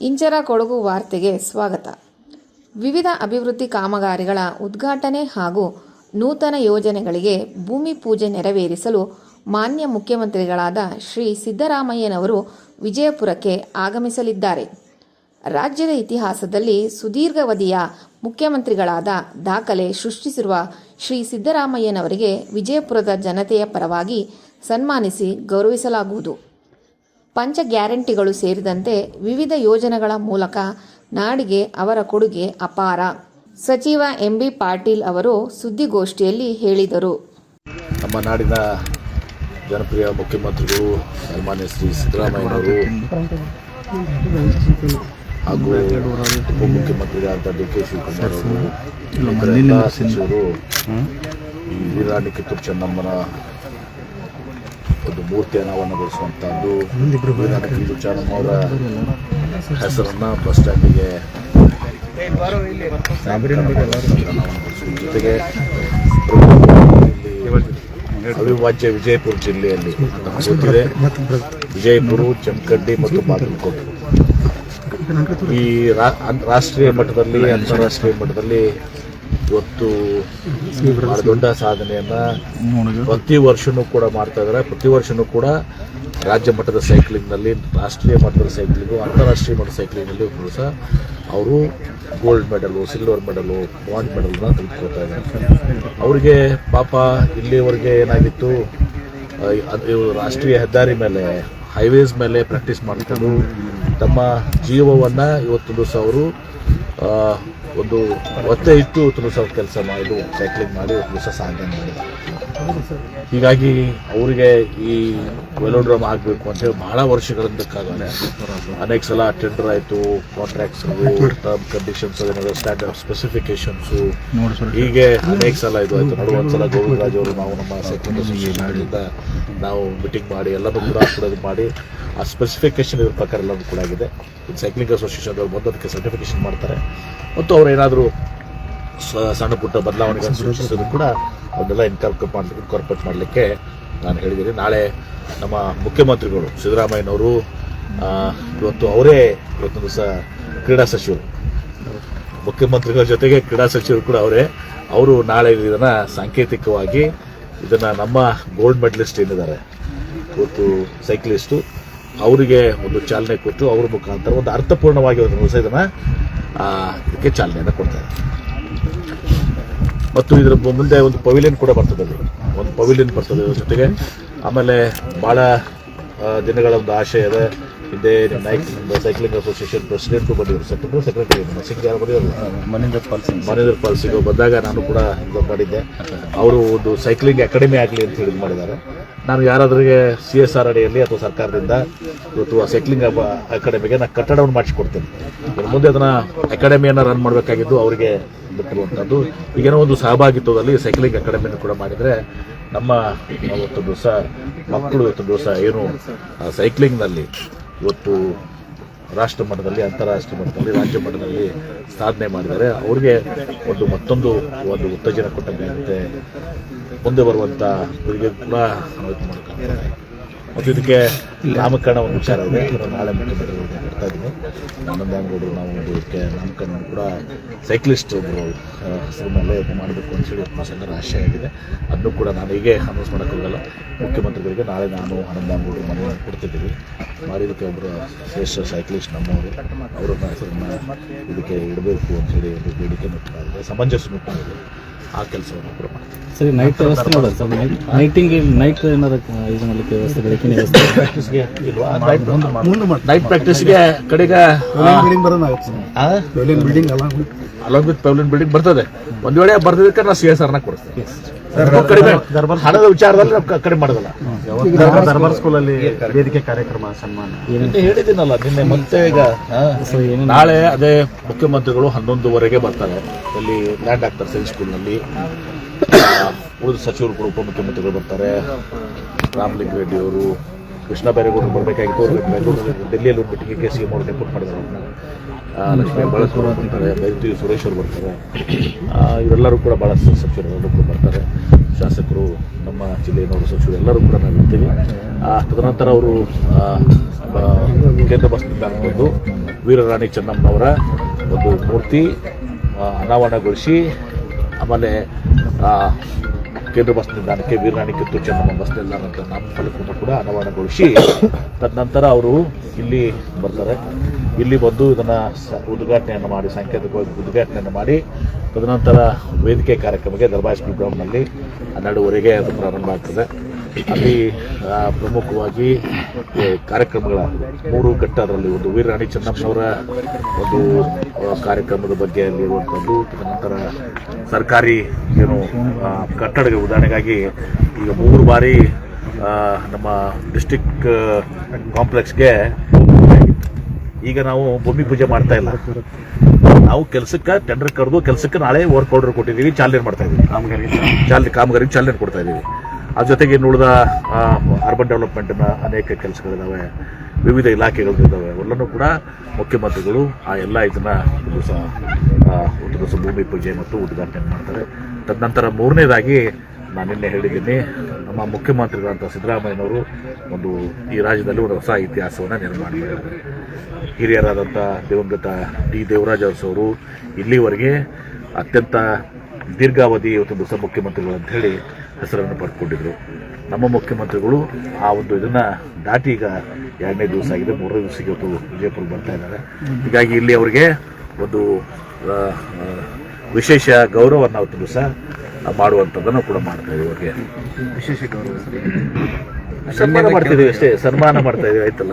ಇಂಚರ ಕೊಡಗು ವಾರ್ತೆಗೆ ಸ್ವಾಗತ. ವಿವಿಧ ಅಭಿವೃದ್ಧಿ ಕಾಮಗಾರಿಗಳ ಉದ್ಘಾಟನೆ ಹಾಗೂ ನೂತನ ಯೋಜನೆಗಳಿಗೆ ಭೂಮಿ ಪೂಜೆ ನೆರವೇರಿಸಲು ಮಾನ್ಯ ಮುಖ್ಯಮಂತ್ರಿಗಳಾದ ಶ್ರೀ ಸಿದ್ದರಾಮಯ್ಯನವರು ವಿಜಯಪುರಕ್ಕೆ ಆಗಮಿಸಲಿದ್ದಾರೆ. ರಾಜ್ಯದ ಇತಿಹಾಸದಲ್ಲಿ ಸುದೀರ್ಘಾವಧಿಯ ಮುಖ್ಯಮಂತ್ರಿಗಳಾದ ದಾಖಲೆ ಸೃಷ್ಟಿಸಿರುವ ಶ್ರೀ ಸಿದ್ದರಾಮಯ್ಯನವರಿಗೆ ವಿಜಯಪುರದ ಜನತೆಯ ಪರವಾಗಿ ಸನ್ಮಾನಿಸಿ ಗೌರವಿಸಲಾಗುವುದು. ಪಂಚ ಗ್ಯಾರಂಟಿಗಳು ಸೇರಿದಂತೆ ವಿವಿಧ ಯೋಜನೆಗಳ ಮೂಲಕ ನಾಡಿಗೆ ಅವರ ಕೊಡುಗೆ ಅಪಾರ. ಸಚಿವ ಎಂಬಿ ಪಾಟೀಲ್ ಅವರು ಸುದ್ದಿಗೋಷ್ಠಿಯಲ್ಲಿ ಹೇಳಿದರು. ನಮ್ಮ ನಾಡಿನ ಜನಪ್ರಿಯ ಮುಖ್ಯಮಂತ್ರಿಗಳು ಸನ್ಮಾನ್ಯ ಶ್ರೀ ಸಿದ್ದರಾಮಯ್ಯನವರು ಹಾಗೂ ಉಪಮುಖ್ಯಮಂತ್ರಿಗಳಾದ ಡಿ ಕೆ ಶಿವಕುಮಾರ್ ಅವರು ಸಚಿವರು ಈ ವೀರಾಣಿ ಕಿತ್ತೂರು ಚೆನ್ನಮ್ಮನ ಒಂದು ಮೂರ್ತಿ ಅನಾವರಣಗೊಳಿಸುವಂಥದ್ದು ವೀರಾಣಿ ಹೆಸರನ್ನು ಅವರ ಹೆಸರನ್ನ ಬಸ್ ಸ್ಟ್ಯಾಂಡಿಗೆ ಜೊತೆಗೆ ಅವಿಭಾಜ್ಯ ವಿಜಯಪುರ ಜಿಲ್ಲೆಯಲ್ಲಿ ಗೊತ್ತಿದೆ. ವಿಜಯಪುರ ಚಮಕಡ್ಡಿ ಮತ್ತು ಬಾಗಲಕೋಟೆ. ಈ ರಾಷ್ಟ್ರೀಯ ಮಟ್ಟದಲ್ಲಿ ಅಂತಾರಾಷ್ಟ್ರೀಯ ಮಟ್ಟದಲ್ಲಿ ಇವತ್ತು ಬಹಳ ದೊಡ್ಡ ಸಾಧನೆಯನ್ನ ಪ್ರತಿ ವರ್ಷನೂ ಕೂಡ ಮಾಡ್ತಾ ಇದ್ದಾರೆ. ಪ್ರತಿ ವರ್ಷನೂ ಕೂಡ ರಾಜ್ಯ ಮಟ್ಟದ ಸೈಕ್ಲಿಂಗ್ನಲ್ಲಿ ರಾಷ್ಟ್ರೀಯ ಮಟ್ಟದ ಸೈಕ್ಲಿಂಗು ಅಂತಾರಾಷ್ಟ್ರೀಯ ಮಟ್ಟದ ಸೈಕ್ಲಿಂಗ್ನಲ್ಲಿ ನಲ್ಲಿ ಸಹ ಅವರು gold medal silver medal bronze ಮೆಡಲ್ನ ತೆಗೆದುಕೊಳ್ತಾ ಇದ್ದಾರೆ. ಅವರಿಗೆ ಪಾಪ ಇಲ್ಲಿವರೆಗೆ ಏನಾಗಿತ್ತು? ಆ, ಅದು ಇವ್ರು ರಾಷ್ಟ್ರೀಯ ಹೆದ್ದಾರಿ ಮೇಲೆ ಹೈವೇಸ್ ಮೇಲೆ ಪ್ರಾಕ್ಟೀಸ್ ಮಾಡಿಕೊಂಡು ತಮ್ಮ ಜೀವವನ್ನು ಇವತ್ತು ದಿವಸ ಅವರು ಆ, ಒಂದು ಒತ್ತೆ ಇಟ್ಟು ದಿವಸ ಕೆಲಸ ಮಾಡಿ ಸೈಕ್ಲಿಂಗ್ ಮಾಡಿ ದಿವಸ ಸಾಧನೆ ಮಾಡಿದ್ದಾರೆ ಹೀಗಾಗಿ ಅವರಿಗೆ ಈ ವೆಲೋಡ್ರಮ್ ಆಗಬೇಕು ಅಂತೇಳಿ ಬಹಳ ವರ್ಷಗಳಿಂದ ಅನೇಕ ಸಲ ಟೆಂಡರ್ ಆಯಿತು ಕಾಂಟ್ರಾಕ್ಟ್ಸ್ ಟರ್ಮ್ ಕಂಡೀಷನ್ಸ್ ಅದೇನಾದ್ರು ಸ್ಟ್ಯಾಂಡರ್ಡ್ ಸ್ಪೆಸಿಫಿಕೇಶನ್ಸು ಹೀಗೆ ಅನೇಕ ಸಲ ಇದು ಆಯಿತು. ಒಂದು ಒಂದ್ಸಲ ಗೋವಿಂದರಾಜ್ ಅವರು ನಾವು ನಮ್ಮ ಸೆಕ್ರೆಟರಿ ಅಸೋಸಿಯೇಷನ್ನಿಂದ ನಾವು ಮೀಟಿಂಗ್ ಮಾಡಿ ಎಲ್ಲ ಕೂಡ ಕೂಡ ಇದು ಮಾಡಿ ಆ ಸ್ಪೆಸಿಫಿಕೇಶನ್ ಇದ್ರ ಪ್ರಕಾರ ಎಲ್ಲನೂ ಕೂಡ ಆಗಿದೆ. ಸೈಕ್ಲಿಂಗ್ ಅಸೋಸಿಯೇಷನ್ ಅವರು ಬಂದು ಅದಕ್ಕೆ ಸರ್ಟಿಫಿಕೇಶನ್ ಮಾಡ್ತಾರೆ. ಮತ್ತು ಅವ್ರು ಏನಾದರೂ ಸಣ್ಣ ಪುಟ್ಟ ಬದಲಾವಣೆಗಳನ್ನು ಸೂಚಿಸಿದ್ರು ಕೂಡ ಅದನ್ನೆಲ್ಲ ಇನ್ಕಾರ್ಪೊರೇಟ್ ಮಾಡಲಿಕ್ಕೆ ಇನ್ಕಾರ್ಪೊರೇಟ್ ಮಾಡಲಿಕ್ಕೆ ನಾನು ಹೇಳಿದ್ದೀನಿ. ನಾಳೆ ನಮ್ಮ ಮುಖ್ಯಮಂತ್ರಿಗಳು ಸಿದ್ದರಾಮಯ್ಯನವರು ಇವತ್ತು ಅವರೇ ಇವತ್ತೊಂದು ದಿವಸ ಕ್ರೀಡಾ ಸಚಿವರು. ಮುಖ್ಯಮಂತ್ರಿಗಳ ಜೊತೆಗೆ ಕ್ರೀಡಾ ಸಚಿವರು ಕೂಡ ಅವರೇ. ಅವರು ನಾಳೆ ಇದನ್ನು ಸಾಂಕೇತಿಕವಾಗಿ ಇದನ್ನು ನಮ್ಮ ಗೋಲ್ಡ್ ಮೆಡಲಿಸ್ಟ್ ಏನಿದ್ದಾರೆ, ಇವತ್ತು ಸೈಕ್ಲಿಸ್ಟು ಅವರಿಗೆ ಒಂದು ಚಾಲನೆ ಕೊಟ್ಟು ಅವ್ರ ಮುಖಾಂತರ ಒಂದು ಅರ್ಥಪೂರ್ಣವಾಗಿ ಒಂದು ಇದನ್ನು ಇದಕ್ಕೆ ಚಾಲನೆಯನ್ನು ಕೊಡ್ತಾರೆ. ಮತ್ತು ಇದರ ಮುಂದೆ ಒಂದು ಪವಿಲಿಯನ್ ಕೂಡ ಬರ್ತದೆ ಅಲ್ಲಿ. ಒಂದು ಪವಿಲಿಯನ್ ಬರ್ತದೆ ಇದ್ರ ಜೊತೆಗೆ. ಆಮೇಲೆ ಭಾಳ ದಿನಗಳ ಒಂದು ಆಶಯ ಇದೆ. ಹಿಂದೆ ನೈಕ್ ಸೈಕ್ಲಿಂಗ್ ಅಸೋಸಿಯೇಷನ್ ಪ್ರೆಸಿಡೆಂಟು ಬಂದಿದ್ರು ಸೆಕ್ರೆಟರಿ ಸೆಕ್ರೆಟರಿ ಸಿಂಗ್ ಯಾರು ಬಂದಿದ್ರು ಮನಿಂದರ್ ಪಾಲ್ ಸಿಂಗ್. ಮನೇಂದ್ರ ಪಾಲ್ ಸಿಂಗ್ ಬಂದಾಗ ನಾನು ಕೂಡ ಇದು ಮಾಡಿದ್ದೆ. ಅವರು ಒಂದು ಸೈಕ್ಲಿಂಗ್ ಅಕಾಡೆಮಿ ಆಗಲಿ ಅಂತ ಹೇಳಿ ಮಾಡಿದ್ದಾರೆ. ನಾನು ಯಾರಾದ್ರಿಗೆ ಸಿ ಎಸ್ ಆರ್ ಅಡಿಯಲ್ಲಿ ಅಥವಾ ಸರ್ಕಾರದಿಂದ ಇವತ್ತು ಸೈಕ್ಲಿಂಗ್ ಅಕಾಡೆಮಿಗೆ ನಾನು ಕಟ್ಟಡವನ್ನು ಮಾಡಿಸಿಕೊಡ್ತೇನೆ. ಮುಂದೆ ಅದನ್ನು ಅಕಾಡೆಮಿಯನ್ನು ರನ್ ಮಾಡಬೇಕಾಗಿದ್ದು ಅವರಿಗೆ ಬಿಟ್ಟಿರುವಂಥದ್ದು ಈಗೇನೋ ಒಂದು ಸಹಭಾಗಿತ್ವದಲ್ಲಿ ಸೈಕ್ಲಿಂಗ್ ಅಕಾಡೆಮಿಯನ್ನು ಕೂಡ ಮಾಡಿದರೆ ನಮ್ಮ ಇವತ್ತು ದಿವಸ, ಮಕ್ಕಳು ಇವತ್ತು ದಿವಸ ಏನು ಸೈಕ್ಲಿಂಗ್ನಲ್ಲಿ ಇವತ್ತು ರಾಷ್ಟ್ರ ಮಟ್ಟದಲ್ಲಿ, ಅಂತಾರಾಷ್ಟ್ರೀಯ ಮಟ್ಟದಲ್ಲಿ, ರಾಜ್ಯ ಮಟ್ಟದಲ್ಲಿ ಸಾಧನೆ ಮಾಡಿದ್ದಾರೆ. ಅವ್ರಿಗೆ ಒಂದು ಮತ್ತೊಂದು ಒಂದು ಉತ್ತೇಜನ ಕೊಟ್ಟಂತೆ ಮುಂದೆ ಬರುವಂಥ ಕೂಡ ಮತ್ತು ಇದಕ್ಕೆ ನಾಮಕರಣ ಒಂದು ವಿಚಾರ ಇದೆ ನಾಳೆ ಮುಖ್ಯಮಂತ್ರಿ ಕೊಡ್ತಾ ಇದ್ದೀನಿ. ನಾವು ಇದಕ್ಕೆ ನಾಮಕರಣ ಕೂಡ ಸೈಕ್ಲಿಸ್ಟ್ ಒಬ್ಬರು ಹೆಸರು ಮೇಲೆ ಮಾಡಬೇಕು ಅಂತೇಳಿ ಸಂಘದ ಆಶಯ ಆಗಿದೆ. ಅದನ್ನು ಕೂಡ ನಾನು ಹೀಗೆ ಅನೌನ್ಸ್ ಮಾಡೋಕ್ಕಾಗಲ್ಲ ಮುಖ್ಯಮಂತ್ರಿಗಳಿಗೆ ನಾಳೆ ನಾನು ಆನಂದಗೌಡರು ಮನೆ ಕೊಡ್ತಿದ್ದೀವಿ. ಮಾರಿದಕ್ಕೆ ಒಬ್ಬರು ಶ್ರೇಷ್ಠ ಸೈಕ್ಲಿಸ್ಟ್ ನಮ್ಮವರು, ಅವರನ್ನ ಹೆಸರನ್ನ ಇದಕ್ಕೆ ಇಡಬೇಕು ಅಂತೇಳಿ ಒಂದು ಬೇಡಿಕೆ ಇದೆ ಸಮಂಜಸ ಕೂಡ ಆ ಕೆಲಸವನ್ನು ಕೂಡ ಮಾಡ್ತೀವಿ. ಸರಿ ನೈಟ್ ವ್ಯವಸ್ಥೆ ಮಾಡೋದು ಸರ್. ನೈಟ್ ನೈಟಿಂಗ್ ನೈಟ್ ಏನಾದ್ರು ಇದು ಮಾಡಲಿಕ್ಕೆ ವ್ಯವಸ್ಥೆ ಬೆಳಕಿನ ವ್ಯವಸ್ಥೆ? ಪ್ರಾಕ್ಟೀಸ್ಗೆ ಇಲ್ವಾ? ನೈಟ್ ಪ್ರಾಕ್ಟೀಸ್ಗೆ ಕಡೆಗೆ ಬಿಲ್ಡಿಂಗ್ ಬರೋದಾಗುತ್ತೆ ಬಿಲ್ಡಿಂಗ್ ಅಲ್ಲ. ಅಲಾಂಗ್ ವಿತ್ ಪೆವ್ಲಿನ್ ಬಿಲ್ಡಿಂಗ್ ಬರ್ತದೆ. ಒಂದ್ ವೇಳೆ ಬರ್ದಿದ್ದಕ್ಕೆ ನಾವು ಸಿ ಎಸ್ ಆರ್ನ ಕಡಿಮೆ. ಹಣದ ವಿಚಾರದಲ್ಲಿ ನಾವು ಕಡಿಮೆ ಮಾಡೋದಲ್ಲ. ದರ್ಬಾರ್ ಸ್ಕೂಲಲ್ಲಿ ವೇದಿಕೆ ಕಾರ್ಯಕ್ರಮ ಸನ್ಮಾನ. ಹೇಳಿದಿನಲ್ಲ ಹೇಳಿದ್ದೀನಲ್ಲ ನಿನ್ನೆ ಮತ್ತೆ ಈಗ ನಾಳೆ ಅದೇ ಮುಖ್ಯಮಂತ್ರಿಗಳು ಹನ್ನೊಂದುವರೆಗೆ ಬರ್ತಾರೆ. ಅಲ್ಲಿ ಲ್ಯಾಂಡ್ ಆಗ್ತಾರೆ ಸೈನ್ಸ್ ಸ್ಕೂಲ್ನಲ್ಲಿ. ಉಳಿದ ಸಚಿವರು ಕೂಡ ಉಪಮುಖ್ಯಮಂತ್ರಿಗಳು ಬರ್ತಾರೆ. ರಾಮಲಿಂಗ ರೆಡ್ಡಿ ಅವರು ಕೃಷ್ಣ ಬೈರೇಗೌಡರು ಬರಬೇಕಾಗಿತ್ತು ಅವ್ರು ಬೆಂಗಳೂರು ಡೆಲ್ಲಿಯಲ್ಲಿ ಒಂದು ಮೀಟಿಂಗಿಗೆ ಸಿ ಎಂ ಅವರು ಡೆಪೋಟ್ ಮಾಡಿದ್ರು. ಲಕ್ಷ್ಮೀ ಬಳಸೂರು ಬರ್ತಾರೆ ಬೈರತಿ ಸುರೇಶ್ ಅವರು ಬರ್ತಾರೆ ಇವರೆಲ್ಲರೂ ಕೂಡ ಭಾಳಷ್ಟು ಸಚಿವರು ಕೂಡ ಬರ್ತಾರೆ. ಶಾಸಕರು, ನಮ್ಮ ಜಿಲ್ಲೆಯವರು ಸಚಿವರು ಎಲ್ಲರೂ ಕೂಡ ನಾವು ಇರ್ತೀವಿ. ತದನಂತರ ಅವರು ಕೇಂದ್ರ ಬಸ್ ನಿಲ್ದಾಣ ಬಂದು ವೀರರಾಣಿ ಚೆನ್ನಮ್ಮನವರ ಒಂದು ಮೂರ್ತಿ ಅನಾವರಣಗೊಳಿಸಿ, ಆಮೇಲೆ ಕೇಂದ್ರ ಬಸ್ ನಿಲ್ದಾಣಕ್ಕೆ ವೀರರಾಣಿ ಕಿತ್ತೂರು ಚೆನ್ನಮ್ಮ ಬಸ್ ನಿಲ್ದಾಣ ಅಂತ ನಾಮಫಲಕವನ್ನು ಕೂಡ ಅನಾವರಣಗೊಳಿಸಿ ತದನಂತರ ಅವರು ಇಲ್ಲಿ ಬರ್ತಾರೆ. ಇಲ್ಲಿ ಬಂದು ಇದನ್ನು ಉದ್ಘಾಟನೆಯನ್ನು ಮಾಡಿ, ಸಾಂಕೇತಿಕವಾಗಿ ಉದ್ಘಾಟನೆಯನ್ನು ಮಾಡಿ, ತದನಂತರ ವೇದಿಕೆ ಕಾರ್ಯಕ್ರಮಕ್ಕೆ ಸ್ಪೀಡ್ ಗ್ರೌಂಡ್ನಲ್ಲಿ ಹನ್ನೆರಡುವರೆಗೆ ಅದು ಪ್ರಾರಂಭ ಆಗ್ತದೆ. ಅಲ್ಲಿ ಪ್ರಮುಖವಾಗಿ ಕಾರ್ಯಕ್ರಮಗಳ ಮೂರು ಘಟ್ಟ ಅದರಲ್ಲಿ ಒಂದು ವೀರರಾಣಿ ಚೆನ್ನಪ್ಪನವರ ಒಂದು ಕಾರ್ಯಕ್ರಮದ ಬಗ್ಗೆ ಅಲ್ಲಿರುವಂಥದ್ದು ತದನಂತರ ಸರ್ಕಾರಿ ಏನು ಕಟ್ಟಡಗಳ ಉದಾಹರಣೆಗಾಗಿ ಈಗ ಮೂರು ಬಾರಿ ನಮ್ಮ ಡಿಸ್ಟಿಕ್ ಕಾಂಪ್ಲೆಕ್ಸ್ಗೆ ಈಗ ನಾವು ಭೂಮಿ ಪೂಜೆ ಮಾಡ್ತಾ ಇಲ್ಲ. ನಾವು ಕೆಲಸಕ್ಕೆ ಟೆಂಡರ್ ಕರೆದು ಕೆಲಸಕ್ಕೆ ನಾಳೆ ವರ್ಕ್ ಆರ್ಡರ್ ಕೊಟ್ಟಿದ್ದೀವಿ ಚಾಲನೆ ಮಾಡ್ತಾ ಇದ್ದೀವಿ. ಕಾಮಗಾರಿ ಚಾಲನೆ ಕಾಮಗಾರಿಗೆ ಚಾಲನೆ ಕೊಡ್ತಾ ಇದ್ದೀವಿ. ಅದ್ರ ಜೊತೆಗೆ ಇನ್ನು ಉಳಿದ ಅರ್ಬನ್ ಡೆವಲಪ್ಮೆಂಟ್ನ ಅನೇಕ ಕೆಲಸಗಳಿದ್ದಾವೆ ವಿವಿಧ ಇಲಾಖೆಗಳಿದ್ದಾವೆ ಅವೆಲ್ಲನೂ ಕೂಡ ಮುಖ್ಯಮಂತ್ರಿಗಳು ಆ ಎಲ್ಲ ಇದನ್ನು ಒಂದು ಭೂಮಿ ಪೂಜೆ ಮತ್ತು ಉದ್ಘಾಟನೆ ಮಾಡ್ತಾರೆ. ತದನಂತರ ಮೂರನೇದಾಗಿ ನಾನು ನಿನ್ನೆ ಹೇಳಿದ್ದೀನಿ, ನಮ್ಮ ಮುಖ್ಯಮಂತ್ರಿಗಳಂತ ಸಿದ್ದರಾಮಯ್ಯನವರು ಒಂದು ಈ ರಾಜ್ಯದಲ್ಲಿ ಒಂದು ಹೊಸ ಇತಿಹಾಸವನ್ನು ನಿರ್ಮಾಣ ಮಾಡಿದ್ದಾರೆ. ಹಿರಿಯರಾದಂಥ ದಿವಂಗತ ಡಿ ದೇವರಾಜ್ ಅವರು ಇಲ್ಲಿವರೆಗೆ ಅತ್ಯಂತ ದೀರ್ಘಾವಧಿ ಇವತ್ತು ದಿವಸ ಮುಖ್ಯಮಂತ್ರಿಗಳು ಅಂತ ಹೇಳಿ ಹೆಸರನ್ನು ಪಡ್ಕೊಂಡಿದ್ರು ನಮ್ಮ ಮುಖ್ಯಮಂತ್ರಿಗಳು ಆ ಒಂದು ಇದನ್ನ ದಾಟಿ ಈಗ ಎರಡನೇ ದಿವಸ ಆಗಿದೆ ಮೂರನೇ ದಿವಸಕ್ಕೆ ಇವತ್ತು ವಿಜಯಪುರ ಬರ್ತಾ ಇದ್ದಾರೆ. ಹೀಗಾಗಿ ಇಲ್ಲಿ ಅವರಿಗೆ ಒಂದು ವಿಶೇಷ ಗೌರವವನ್ನು ಅವತ್ತು ದಿವಸ ಮಾಡುವಂಥದ್ದನ್ನು ಕೂಡ ಮಾಡ್ತಾ ಇದ್ದೀವಿ ಅವ್ರಿಗೆ. ವಿಶೇಷ ಗೌರವ. ಸನ್ಮಾನ ಮಾಡ್ತಿದ್ದೀವಿ ಅಷ್ಟೇ ಸನ್ಮಾನ ಮಾಡ್ತಾ ಇದ್ದೀವಿ ಆಯ್ತಲ್ಲ?